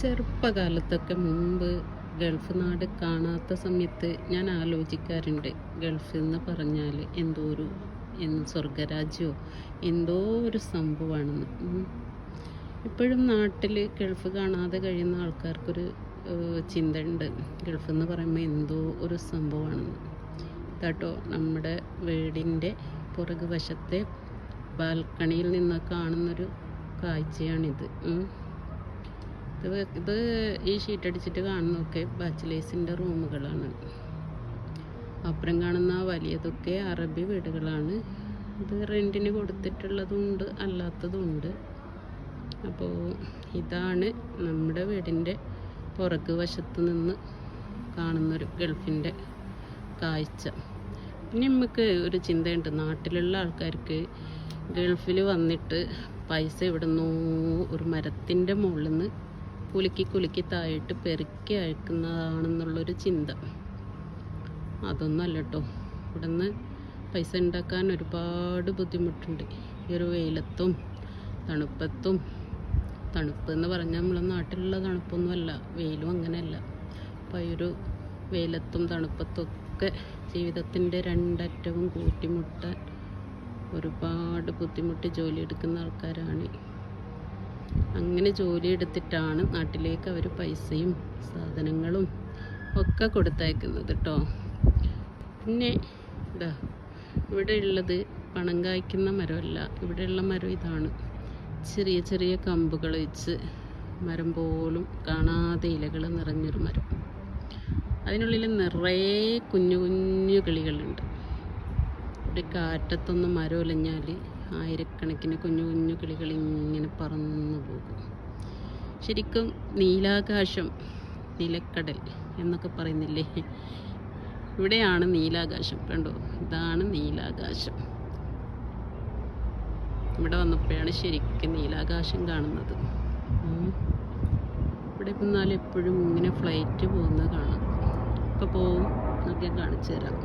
ചെറുപ്പകാലത്തൊക്കെ മുമ്പ് ഗൾഫ് നാട് കാണാത്ത സമയത്ത് ഞാൻ ആലോചിക്കാറുണ്ട്. ഗൾഫ് എന്ന് പറഞ്ഞാൽ എന്തോ ഒരു സ്വർഗരാജ്യമോ എന്തോ ഒരു സംഭവമാണെന്ന് ഇപ്പോഴും നാട്ടിൽ ഗൾഫ് കാണാതെ കഴിയുന്ന ആൾക്കാർക്കൊരു ചിന്ത ഉണ്ട് ഗൾഫ് എന്ന് പറയുമ്പോൾ എന്തോ ഒരു സംഭവമാണെന്ന് കേട്ടോ നമ്മുടെ വീടിന്റെ പുറകു വശത്തെ ബാൽക്കണിയിൽ നിന്ന് കാണുന്നൊരു കാഴ്ചയാണിത്. ഇത് ഇത് ഈ ഷീറ്റ് അടിച്ചിട്ട് കാണുന്നതൊക്കെ ബാച്ചിലേഴ്സിന്റെ റൂമുകളാണ് അപ്പുറം കാണുന്ന വലിയതൊക്കെ അറബി വീടുകളാണ്. ഇത് റെന്റിന് കൊടുത്തിട്ടുള്ളതുണ്ട് അല്ലാത്തതുണ്ട്. അപ്പോൾ ഇതാണ് നമ്മുടെ വീടിന്റെ പുറകു വശത്ത് നിന്ന് കാണുന്നൊരു ഗൾഫിന്റെ കാഴ്ച. പിന്നെ നമുക്ക് ഒരു ചിന്തയുണ്ട്. നാട്ടിലുള്ള ആൾക്കാർക്ക് ഗൾഫിൽ വന്നിട്ട് പൈസ എവിടുന്നോ ഒരു മരത്തിന്റെ മുകളിൽ നിന്ന് കുലുക്കി കുലുക്കി താഴിട്ട് പെറുക്കി അയക്കുന്നതാണെന്നുള്ളൊരു ചിന്ത. അതൊന്നല്ല കേട്ടോ ഇവിടുന്ന് പൈസ ഉണ്ടാക്കാൻ ഒരുപാട് ബുദ്ധിമുട്ടുണ്ട്. ഈ ഒരു വെയിലത്തും തണുപ്പത്തും. തണുപ്പ് എന്ന് പറഞ്ഞാൽ നമ്മളെ നാട്ടിലുള്ള തണുപ്പൊന്നുമല്ല. വെയിലും അങ്ങനെയല്ല. അപ്പോൾ ഈ ഒരു വെയിലത്തും തണുപ്പത്തും ഒക്കെ ജീവിതത്തിന്റെ രണ്ടറ്റവും കൂട്ടിമുട്ടാൻ ഒരുപാട് ബുദ്ധിമുട്ട് ജോലിയെടുക്കുന്ന ആൾക്കാരാണ് അങ്ങനെ ജോലി എടുത്തിട്ടാണ് നാട്ടിലേക്ക് അവർ പൈസയും സാധനങ്ങളും ഒക്കെ കൊടുത്തയക്കുന്നത് കേട്ടോ പിന്നെ ഇതാ ഇവിടെ ഉള്ളത് പണം കായ്ക്കുന്ന മരമല്ല. ഇവിടെയുള്ള മരം ഇതാണ്. ചെറിയ ചെറിയ കമ്പുകൾ വെച്ച് മരം പോലും കാണാതെ ഇലകൾ നിറഞ്ഞൊരു മരം. അതിനുള്ളിൽ നിറയെ കുഞ്ഞു കുഞ്ഞു കിളികളുണ്ട്. ഇവിടെ കാറ്റത്തൊന്നും മരം ഒലഞ്ഞാൽ ആയിരക്കണക്കിന് കുഞ്ഞു കുഞ്ഞു കിളികൾ ഇങ്ങനെ പറന്നു പോകും. ശരിക്കും നീലാകാശം നിലക്കടൽ എന്നൊക്കെ പറയുന്നില്ലേ? ഇവിടെയാണ് നീലാകാശം. കണ്ടോ? ഇതാണ് നീലാകാശം. ഇവിടെ വന്നപ്പോഴാണ് ശരിക്കും നീലാകാശം കാണുന്നത്. ഇവിടെ ഇപ്പം എപ്പോഴും ഇങ്ങനെ ഫ്ലൈറ്റ് പോകുന്നത് കാണാം. ഇപ്പോൾ പോവും. എന്നൊക്കെ കാണിച്ചു തരാം